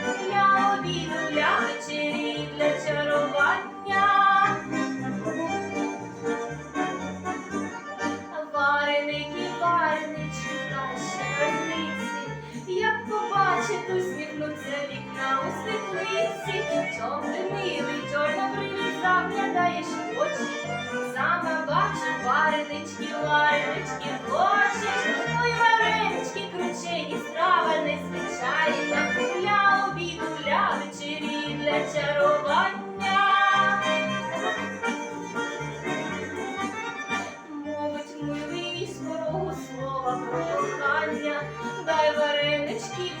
для обіду, для вечері, для чарування. Вареники, варенички, каші, родниці, як побачить, усміхнуться вікна у світлиці. Чом ти чорно брилі, заглядаєш в очі. Саме бачу варенички, варенички, вечері, для чарування. Мовить милий скорого слова прохання, дай варенички,